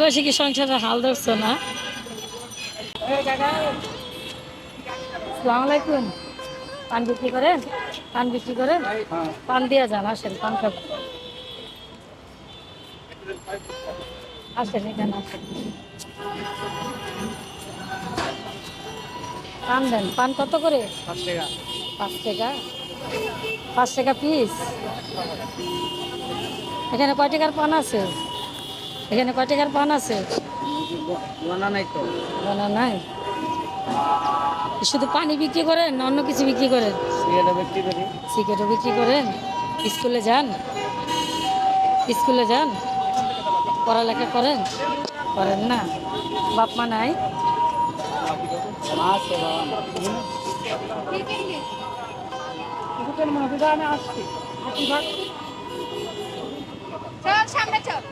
বয়সে কি সংসারের হাল ধরছো না? সালাম আলাইকুম। পান বিক্রি করেন? পান বিক্রি করেন? পান দিয়ে যান আসেন পান খাবেন আসেন এখানে আসেন। পান দেন পান কত করে? পাঁচ টাকা। পাঁচ টাকা? পাঁচ টাকা পিস? এখানে কয় টাকার পান আছে এখানে কয় টাকার পান আছে বানা নাই তো বলা নাই শুধু পানি বিক্রি করেন অন্য কিছু বিক্রি করেন সিগারেট বিক্রি সিগারেটও বিক্রি করেন স্কুলে যান স্কুলে যান পড়ালেখা করেন করেন না বাপ মা নাই মাছ চল সামনে চল।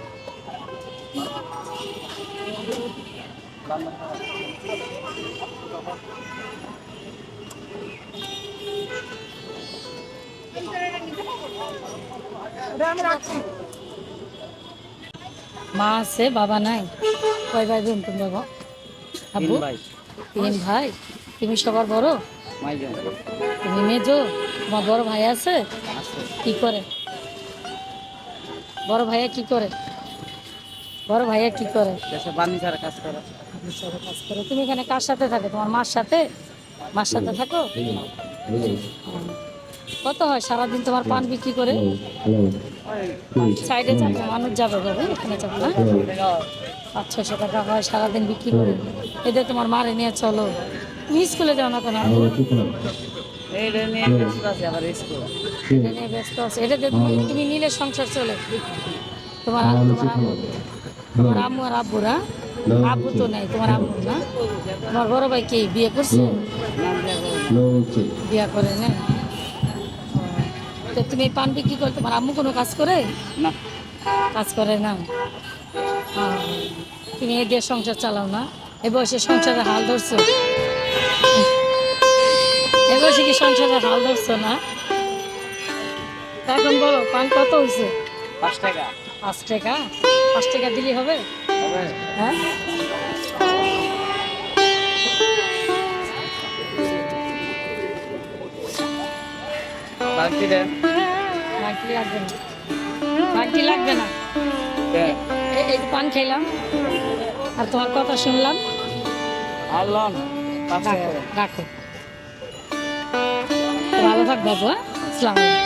মা আছে বাবা নাই। কয় ভাই বোন তুমি বাবা আব্বু? তিন ভাই। তুমি সবার বড়? তুমি মেজো? তোমার বড় ভাই আছে? আছে। কি করে? বড় ভাইয়া কি করে? বড় ভাইয়া কি করে? বার্নিচার কাজ করে। কাজ করে। তুমি এখানে কার সাথে থাকো? তোমার মার সাথে? মার সাথে থাকো? কত হয়? সারাদিন তোমার পান বিক্রি করে? সাইডে যাবে মানুষ যাবে বাবু এখানে যাবে না? পাঁচ ছশো টাকা হয় সারাদিন বিক্রি করে। এদের তোমার মারে নিয়ে চলো। তুমি স্কুলে যাও না কেন? এই নিয়ে ব্যস্ত আছে আবার স্কুল। এটা নিয়ে ব্যস্ত আছে। এটা তুমি নিলে সংসার চলে। তোমার তোমার আম্মু তোমার আম্মু আর আব্বুরা আব্বু তো নেই তোমার আম্মু না? তোমার বড় ভাই কি বিয়ে করছে। বিয়ে করে না? তো তুমি পান বিক্রি করে তোমার আম্মু কোনো কাজ করে? না। কাজ করে না? তুমি এ দিয়ে সংসার চালাও না। এ বয়সে সংসারের হাল ধরছো। এ বয়সে কি সংসারের হাল ধরছো না? এখন বলো পান কত হয়েছে? পাঁচ টাকা। পাঁচ টাকা? পাঁচ টাকা দিলে হবে? হ্যাঁ? বাকি দেন। বাকি লাগবে না। বাকি লাগবে না। এই পান খেলাম। আর তোমার কথা শুনলাম। আর লন রাখো। ভালো থাক বাবু হ্যাঁ আসসালামু আলাইকুম